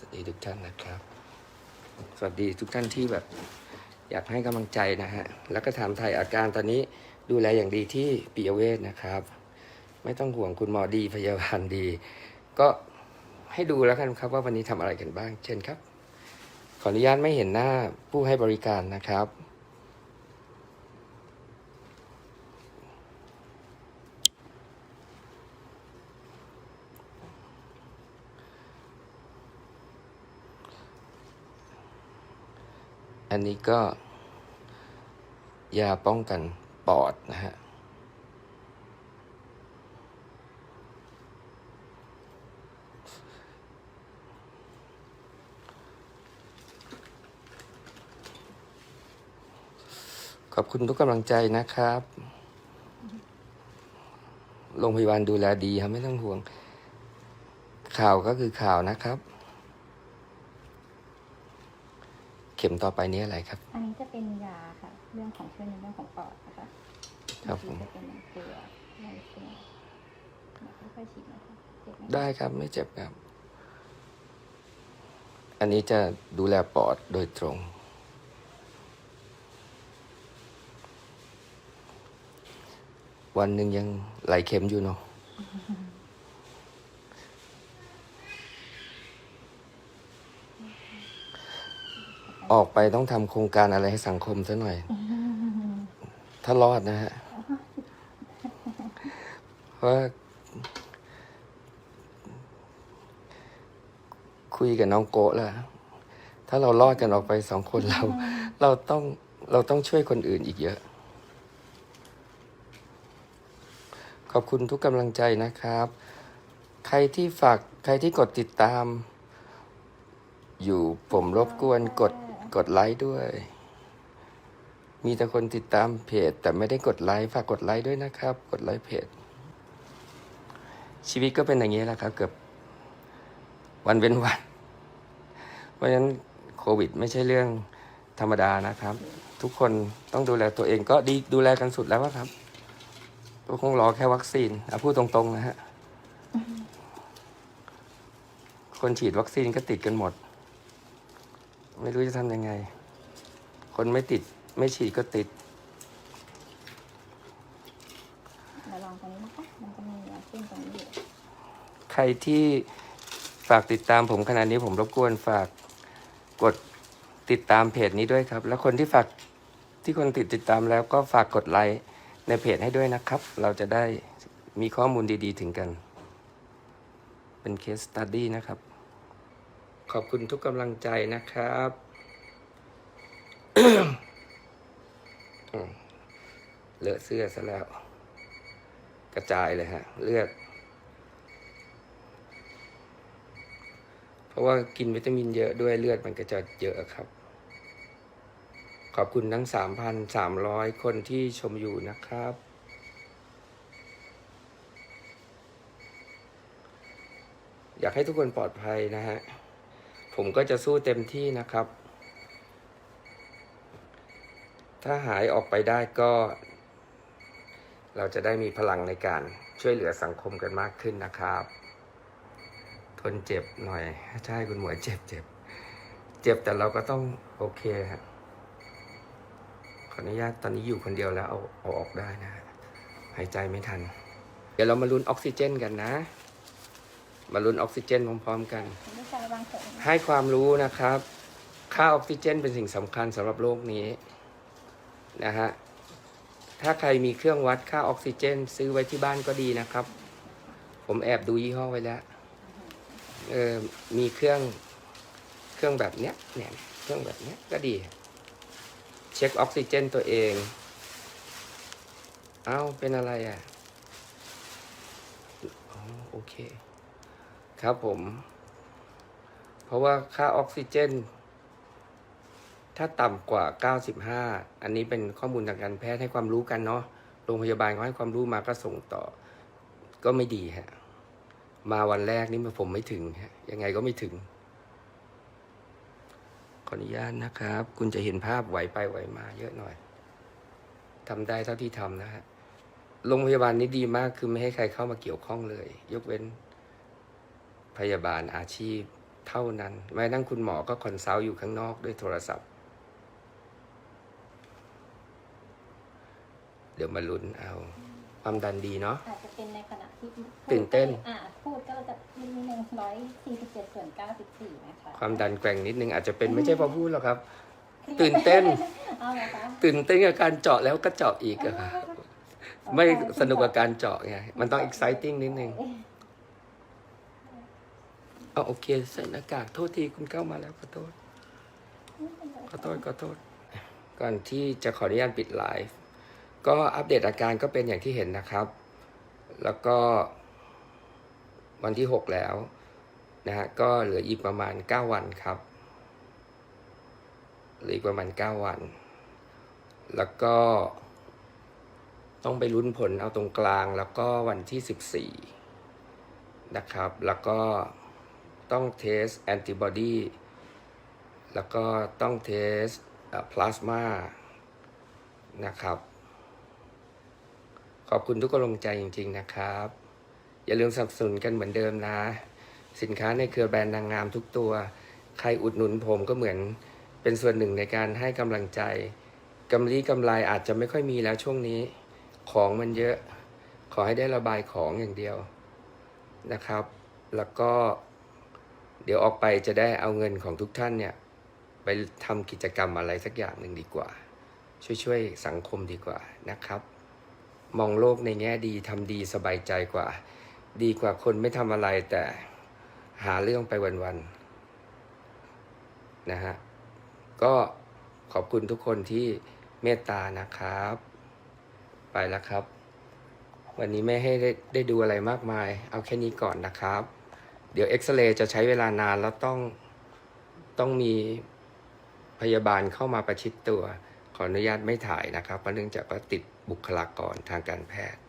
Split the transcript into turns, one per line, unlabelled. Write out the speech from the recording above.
สวัสดีทุกท่านนะครับ สวัสดีทุกท่านที่แบบ อยากให้กำลังใจนะฮะ แล้วก็ถามไทยอาการตอนนี้ดูแลอย่างดีที่ปิยเวศนะครับ ไม่ต้องห่วงคุณหมอดีพยาบาลดี ก็ให้ดูแล้วกันครับว่าวันนี้ทำอะไรกันบ้าง เช่นครับ ขออนุญาตไม่เห็นหน้าผู้ให้บริการนะครับ นนี้ก็ ยาป้องกันปอดนะฮะ ขอบคุณทุกกำลังใจนะครับ โรงพยาบาลดูแลดีครับไม่ต้องห่วง ข่าวก็คือข่าวนะครับ เข็มต่อไปนี้อะไรครับ
อันนี้จะเป็นยาค่ะ เรื่องของช่วยในเรื่องของปอดนะคะ
ครับผม
จะเป็นตัวไลเซียค่อยๆฉีดนะคะเจ็บไหม
ได้ครับไม่เจ็บครับ อันนี้จะดูแลปอดโดยตรง วันหนึ่งยังไหลเข็มอยู่เนาะ ออกไปต้องทำโครงการอะไรให้สังคมซะหน่อย ถ้ารอดนะฮะเพราะว่าคุยกับน้องโกะแล้วถ้าเรารอดกันออกไปสองคนเรา เราต้องเราต้องช่วยคนอื่นอีกเยอะ ขอบคุณทุกกำลังใจนะครับ ใครที่ฝาก ใครที่กดติดตาม อยู่ผมรบกวนกด กดไลค์ด้วย มีแต่คนติดตามเพจ แต่ไม่ได้กดไลค์ฝากกดไลค์ด้วยนะครับ กดไลค์เพจ ชีวิตก็เป็นอย่างนี้แหละครับ เกือบวันเว้นวัน เพราะฉะนั้นโควิด ไม่ใช่เรื่องธรรมดานะครับ ทุกคนต้องดูแลตัวเองก็ดีดูแลกันสุดแล้วอะครับก็คงรอแค่วัคซีนเอาพูดตรงๆนะฮะ คนฉีดวัคซีนก็ติดกันหมด ไม่รู้จะทำยังไง คนไม่ติดไม่ฉีดก็ติด
เดี๋ยวลองตรงนี้นะคะ มันจะมียาขึ้นตรงนี้อยู่
ใครที่ฝากติดตามผมขณะนี้ผมรบกวนฝากกดติดตามเพจนี้ด้วยครับ แล้วคนที่ฝากที่คนติดติดตามแล้วก็ฝากกดไลค์ในเพจให้ด้วยนะครับ เราจะได้มีข้อมูลดีๆถึงกัน เป็นเคสตัดดี้นะครับ ขอบคุณทุกกำลังใจนะครับ เลอะเสื้อซะแล้ว กระจายเลยฮะ เลือด เพราะว่ากินวิตามินเยอะด้วยเลือดมันก็จะเยอะครับ ขอบคุณทั้ง 3,300 คนที่ชมอยู่นะครับอยากให้ทุกคนปลอดภัยนะฮะ ผมก็จะสู้เต็มที่นะครับ ถ้าหายออกไปได้ก็ เราจะได้มีพลังในการช่วยเหลือสังคมกันมากขึ้นนะครับ ทนเจ็บหน่อย ใช่คุณหมวยเจ็บเจ็บ เจ็บแต่เราก็ต้องโอเคฮะขออนุญาตตอนนี้อยู่คนเดียวแล้วเอาเอาออกได้นะ หายใจไม่ทัน เดี๋ยวเรามาลุ้นออกซิเจนกันนะ มาลุ้นออกซิเจนพร้อมๆกันา
ยวางผม
ให้ความรู้นะครับ ค่าออกซิเจนเป็นสิ่งสำคัญสำหรับโลกนี้นะฮะ ถ้าใครมีเครื่องวัดค่าออกซิเจน ซื้อไว้ที่บ้านก็ดีนะครับ ผมแอบดูยี่ห้อไว้แล้ว เออมีเครื่องเครื่องแบบเนี้ยเนี่ยเครื่องแบบเนี้ยก็ดี เช็คออกซิเจนตัวเอง เอ้าเป็นอะไรอะโอเค ครับผม เพราะว่าค่าออกซิเจน ถ้าต่ำกว่า 95 อันนี้เป็นข้อมูลทางการแพทย์ให้ความรู้กันเนาะโรงพยาบาลเขาให้ความรู้มาก็ส่งต่อ ก็ไม่ดีฮะมาวันแรกนี่ผมไม่ถึงฮะยังไงก็ไม่ถึง ขออนุญาตนะครับ คุณจะเห็นภาพไหวไปไหวมา เยอะหน่อยทำได้เท่าที่ทำนะฮะโรงพยาบาลนี้ดีมากคือไม่ให้ใครเข้ามาเกี่ยวข้องเลย ยกเว้นพยาบาลอาชีพ เท่านั้นแม้นั่งคุณหมอก็คอนซัลท์อยู่ข้างนอกด้วยโทรศัพท์ เดี๋ยวมาลุ้นเอา ความดันดีเนาะ
อาจจะเป็นในขณะที่
ตื่นเต้น
อ่าพูดก็จะนิดนึงร้อยสี่สิบเจ็ดส่วนเก้าสิบสี่นะคะ
ความดันแกว่งนิดนึงอาจจะเป็นไม่ใช่เพอพูดหรอกครับ ตื่นเต้น
เอาเหรอคะ
ตื่นเต้นกับการเจาะแล้วก็เจาะอีกอะครับไม่สนุกกับการเจาะไงมันต้อง exciting นิดนึง เอาโอเค ใส่หน้ากาก โทษทีคุณเข้ามาแล้วขอโทษ ขอโทษขอโทษ ก่อนที่จะขออนุญาตปิดไลฟ์ ก็อัปเดตอาการก็เป็นอย่างที่เห็นนะครับ แล้วก็วันที่ 6 แล้วนะฮะ ก็เหลืออีกประมาณ 9 วันครับเหลืออีกประมาณ 9 วัน แล้วก็ ต้องไปลุ้นผลเอาตรงกลาง แล้วก็วันที่ 14 นะครับ แล้วก็ ต้องเทสแอนติบอดีแล้วก็ต้องเทสพลาสมานะครับ ขอบคุณทุกกำลังใจจริง ๆนะครับ อย่าลืมสนับสนุนกันเหมือนเดิมนะ สินค้าในเครือแบรนด์นางงามทุกตัว ใครอุดหนุนผมก็เหมือนเป็นส่วนหนึ่งในการให้กำลังใจกำไรกำไรอาจจะไม่ค่อยมีแล้วช่วงนี้ ของมันเยอะ ขอให้ได้ระบายของอย่างเดียวนะครับ แล้วก็ เดี๋ยวออกไปจะได้เอาเงินของทุกท่านเนี่ย ไปทำกิจกรรมอะไรสักอย่างหนึ่งดีกว่า ช่วยๆสังคมดีกว่านะครับ มองโลกในแง่ดีทำดีสบายใจกว่า ดีกว่าคนไม่ทำอะไรแต่หาเรื่องไปวันๆนะฮะก็ขอบคุณทุกคนที่เมตตานะครับ ไปแล้วครับ วันนี้ไม่ให้ได้ได้ดูอะไรมากมาย เอาแค่นี้ก่อนนะครับ ดี๋ยวเอ็กซเรย์จะใช้เวลานานแล้วต้องต้องมีพยาบาลเข้ามาประชิดตัว ขออนุญาตไม่ถ่ายนะครับเพราะเนื่องจากว่าติดบุคลากรทางการแพทย์